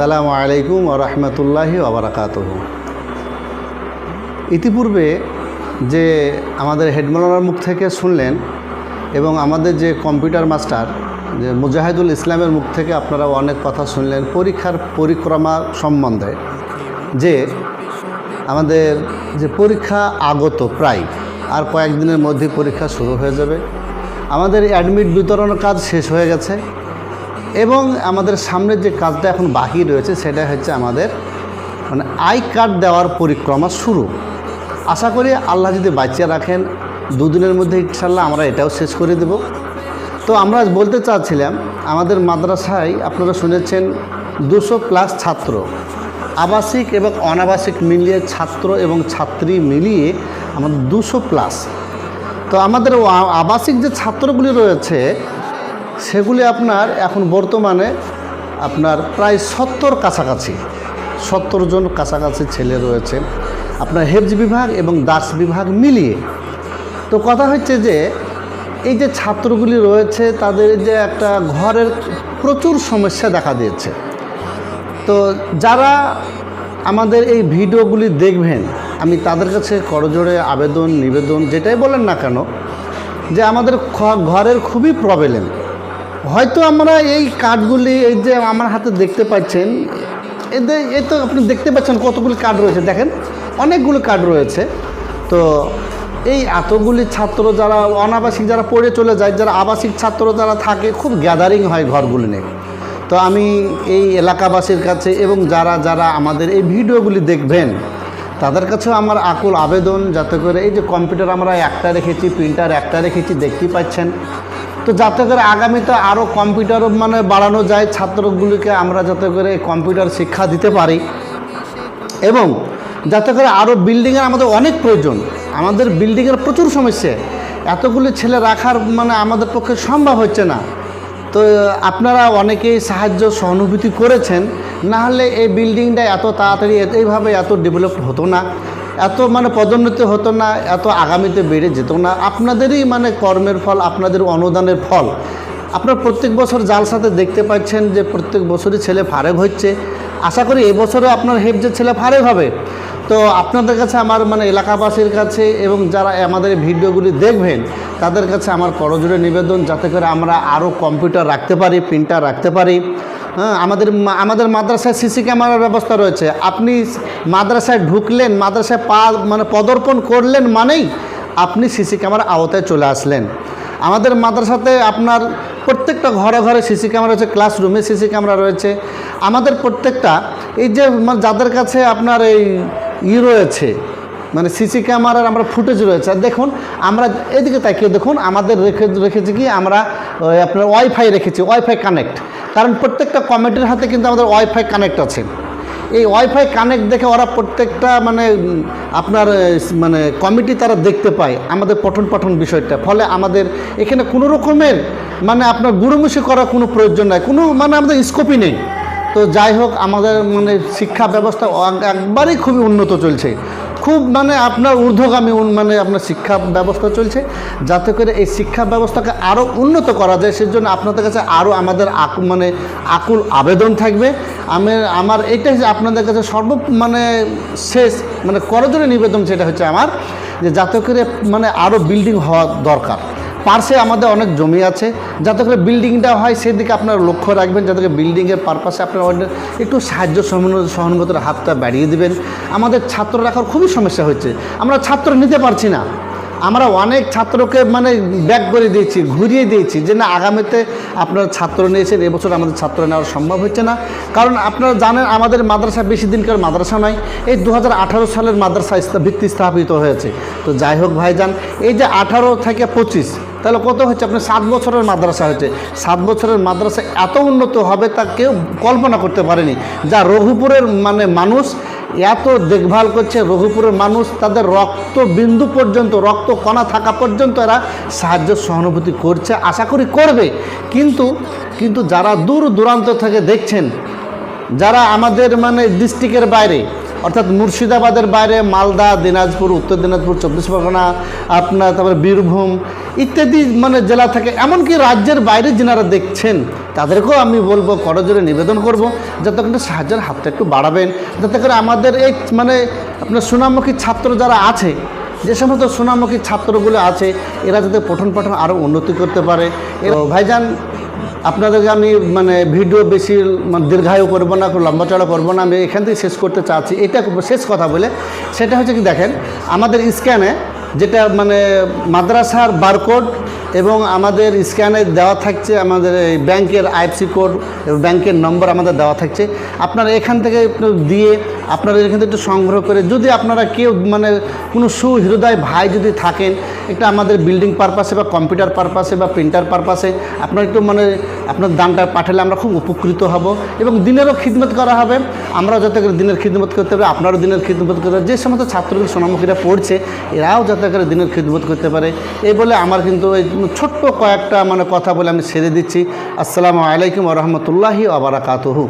আসসালামু আলাইকুম আ রহমতুল্লাহি ওবরাকাত ইতিপূর্বে যে আমাদের হেডমালার মুখ থেকে শুনলেন এবং আমাদের যে কম্পিউটার মাস্টার, যে মুজাহিদুল ইসলামের মুখ থেকে আপনারা অনেক কথা শুনলেন পরীক্ষার পরিক্রমা সম্বন্ধে, যে আমাদের যে পরীক্ষা আগত প্রায় আর কয়েকদিনের মধ্যে পরীক্ষা শুরু হয়ে যাবে। আমাদের অ্যাডমিট বিতরণের কাজ শেষ হয়ে গেছে। এবং আমাদের সামনের যে কাজটা এখন বাকি রয়েছে, সেটা হচ্ছে আমাদের মানে আই কার্ড দেওয়ার পরিক্রমা শুরু। আশা করি আল্লাহ যদি বাঁচিয়ে রাখেন, দুদিনের মধ্যে ইনশাল্লাহ আমরা এটাও শেষ করে দেব। তো আমরা বলতে চাচ্ছিলাম, আমাদের মাদ্রাসায় আপনারা শুনেছেন, দুশো প্লাস ছাত্র, আবাসিক এবং অনাবাসিক মিলিয়ে ছাত্র এবং ছাত্রী মিলিয়ে আমাদের দুশো প্লাস তো আমাদের আবাসিক যে ছাত্রগুলি রয়েছে সেগুলি আপনার এখন বর্তমানে আপনার প্রায় সত্তর কাছাকাছি, সত্তর জন কাছাকাছি ছেলে রয়েছে। আপনার হেফজ বিভাগ এবং দাস বিভাগ মিলিয়ে। তো কথা হচ্ছে যে, এই যে ছাত্রগুলি রয়েছে, তাদের যে একটা ঘরের প্রচুর সমস্যা দেখা দিয়েছে। তো যারা আমাদের এই ভিডিওগুলি দেখবেন, আমি তাদের কাছে করজোড়ে আবেদন, নিবেদন, যেটাই বলেন না কেন, যে আমাদের ঘরের খুবই প্রবলেম হয়তো আমরা এই কার্ডগুলি, এই যে আমার হাতে দেখতে পাচ্ছেন এদের এ তো আপনি দেখতে পাচ্ছেন কতগুলি কার্ড রয়েছে, দেখেন, অনেকগুলো কার্ড রয়েছে। তো এই এতগুলি ছাত্র যারা, অনাবাসিক যারা পড়ে চলে যায়, যারা আবাসিক ছাত্র যারা থাকে, খুব গ্যাদারিং হয় ঘরগুলি নিয়ে। তো আমি এই এলাকাবাসীর কাছে এবং যারা যারা আমাদের এই ভিডিওগুলি দেখবেন, তাদের কাছেও আমার আকুল আবেদন, যাতে করে এই যে কম্পিউটার আমরা একটা রেখেছি প্রিন্টার একটা রেখেছি দেখতেই পাচ্ছেন। তো যাতে করে আগামীতে আরও কম্পিউটার মানে বাড়ানো যায়, ছাত্রগুলিকে আমরা যাতে করে কম্পিউটার শিক্ষা দিতে পারি। এবং যাতে করে আরও বিল্ডিংয়ের আমাদের অনেক প্রয়োজন। আমাদের বিল্ডিংয়ের প্রচুর সমস্যা। এতগুলি ছেলে রাখার মানে আমাদের পক্ষে সম্ভব হচ্ছে না। তো আপনারা অনেকেই সাহায্য, সহানুভূতি করেছেন। নাহলে এই বিল্ডিংটা এত তাড়াতাড়ি এইভাবে এত ডেভেলপ হতো না। এত মানে পদোন্নতি হতো না, এত আগামীতে বেড়ে যেত না। আপনাদেরই মানে কর্মের ফল, আপনাদের অনুদানের ফল। আপনারা প্রত্যেক বছর জালসাতে দেখতে পাচ্ছেন যে প্রত্যেক বছরই ছেলে ফারেক হচ্ছে। আশা করি এবছরও আপনার হেফজের ছেলে ফারেক হবে। তো আপনাদের কাছে আমার মানে এলাকাবাসীর কাছে এবং যারা আমাদের ভিডিওগুলি দেখবেন, তাদের কাছে আমার করজোড়ে নিবেদন যাতে করে আমরা আরও কম্পিউটার রাখতে পারি, প্রিন্টার রাখতে পারি। হ্যাঁ আমাদের আমাদের মাদ্রাসায় সিসি ক্যামেরার ব্যবস্থা রয়েছে। আপনি মাদ্রাসায় ঢুকলেন, মাদ্রাসায় পা মানে পদর্পণ করলেন মানেই আপনি সিসি ক্যামেরা আওতায় চলে আসলেন। আমাদের মাদ্রাসাতে আপনার প্রত্যেকটা ঘরে ঘরে সিসি ক্যামেরা রয়েছে, ক্লাসরুমে সিসি ক্যামেরা রয়েছে। আমাদের প্রত্যেকটা, এই যে মানে যাদের কাছে আপনার এই ই রয়েছে মানে সিসি ক্যামেরার আমরা ফুটেজ রয়েছে, আর দেখুন, আমরা এদিকে তাকিয়ে দেখুন, আমাদের রেখে রেখেছি কি, আমরা আপনার ওয়াইফাই রেখেছি, ওয়াইফাই কানেক্ট। কারণ প্রত্যেকটা কমিটির হাতে কিন্তু আমাদের ওয়াইফাই কানেক্ট আছে। এই ওয়াইফাই কানেক্ট দেখে ওরা প্রত্যেকটা মানে আপনার মানে কমিটি তারা দেখতে পায় আমাদের পঠন পাঠন বিষয়টা। ফলে আমাদের এখানে কোনো রকমের মানে আপনার গুরুমুষি করার কোনো প্রয়োজন নাই। কোনো মানে আমাদের স্কোপই নেই। তো যাই হোক, আমাদের মানে শিক্ষা ব্যবস্থা একবারেই খুবই উন্নত চলছে। খুব মানে আপনার ঊর্ধ্বগামী মানে আপনার শিক্ষা ব্যবস্থা চলছে। যাতে করে এই শিক্ষা ব্যবস্থাকে আরও উন্নত করা যায়, সেজন্য আপনাদের কাছে আরও আমাদের আকু মানে আকুল আবেদন থাকবে। আমি, আমার এটা হচ্ছে আপনাদের কাছে সর্ব মানে শেষ মানে করজোরে নিবেদন সেটা হচ্ছে আমার, যে যাতে করে মানে আরও বিল্ডিং হওয়া দরকার। পার্শ্বে আমাদের অনেক জমি আছে। যাতে করে বিল্ডিংটা হয়, সেদিকে আপনারা লক্ষ্য রাখবেন। যাতে করে বিল্ডিংয়ের পারপাসে আপনারা একটু সাহায্য সহানু- সহানুভূতির হাতটা বাড়িয়ে দেবেন। আমাদের ছাত্র রাখার খুবই সমস্যা হচ্ছে। আমরা ছাত্র নিতে পারছি না। আমরা অনেক ছাত্রকে মানে ব্যাক করে দিয়েছি, ঘুরিয়ে দিয়েছি যে না, আগামীতে আপনারা ছাত্র নিয়েছেন, এবছর আমাদের ছাত্র নেওয়া সম্ভব হচ্ছে না। কারণ আপনারা জানেন, আমাদের মাদ্রাসা বেশি দিনকার মাদ্রাসা নয়। এই দু হাজার আঠারো সালের মাদ্রাসা ভিত্তি স্থাপিত হয়েছে। তো যাই হোক ভাইজান, এই যে আঠারো থেকে পঁচিশ তাহলে কত হচ্ছে? আপনার সাত বছরের মাদ্রাসা হচ্ছে সাত বছরের মাদ্রাসা এত উন্নত হবে তা কেউ কল্পনা করতে পারেনি। যা রঘুপুরের মানে মানুষ এত দেখভাল করছে, রঘুপুরের মানুষ তাদের রক্ত বিন্দু পর্যন্ত রক্ত কণা থাকা পর্যন্ত এরা সাহায্য সহানুভূতি করছে, আশা করি করবে। কিন্তু কিন্তু যারা দূর দূরান্ত থেকে দেখছেন, যারা আমাদের মানে ডিস্ট্রিক্টের বাইরে, অর্থাৎ মুর্শিদাবাদের বাইরে, মালদা, দিনাজপুর, উত্তর দিনাজপুর, চব্বিশ পরগনা, আপনার তারপরে বীরভূম ইত্যাদি মানে জেলা থেকে। এমনকি রাজ্যের বাইরে যেনারা দেখছেন, তাদেরকেও আমি বলব করজোরে নিবেদন করব, যাতে করে সাহায্যের হাতটা একটু বাড়াবেন, যাতে করে আমাদের এই মানে আপনার সুনামুখী ছাত্র যারা আছে, যে সমস্ত সুনামুখী ছাত্রগুলো আছে, এরা যাতে পঠন পাঠন আরও উন্নতি করতে পারে। ভাইজান, আপনাদেরকে আমি মানে ভিডিও বেশি মানে দীর্ঘায়ু করব না লম্বা চড়া করব না, আমি এখান থেকে শেষ করতে চাচ্ছি। এটা শেষ কথা বলে, সেটা হচ্ছে কি দেখেন, আমাদের স্ক্যানে যেটা মানে মাদ্রাসার বারকোড এবং আমাদের স্ক্যানে দেওয়া থাকছে, আমাদের এই ব্যাংকের আইএফসি কোড এবং ব্যাংকের নম্বর আমাদের দেওয়া থাকছে। আপনারা এখান থেকে দিয়ে আপনারা এখান থেকে একটু সংগ্রহ করে, যদি আপনারা কেউ মানে কোনো সুহৃদয় ভাই যদি থাকেন, একটা আমাদের বিল্ডিং পারপাসে বা কম্পিউটার পারপাসে বা প্রিন্টার পারপাসে, আপনার একটু মানে আপনার দানটা পাঠালে আমরা খুব উপকৃত হব এবং দিনেরও খিদমত করা হবে। আমরা যাতে করে দিনের খিদমত করতে পারি, আপনারও দিনের খিদমত করতে পারে, যে সমস্ত ছাত্রগুলো সোনামুখীরা পড়ছে, এরাও যাতে করে দিনের খিদমত করতে পারে। এই বলে আমার কিন্তু এই ছোট্ট কয়েকটা মানে কথা বলে আমি সেরে দিচ্ছি। আসসালামু আলাইকুম রহমতুল্লাহি আবরাকাতহু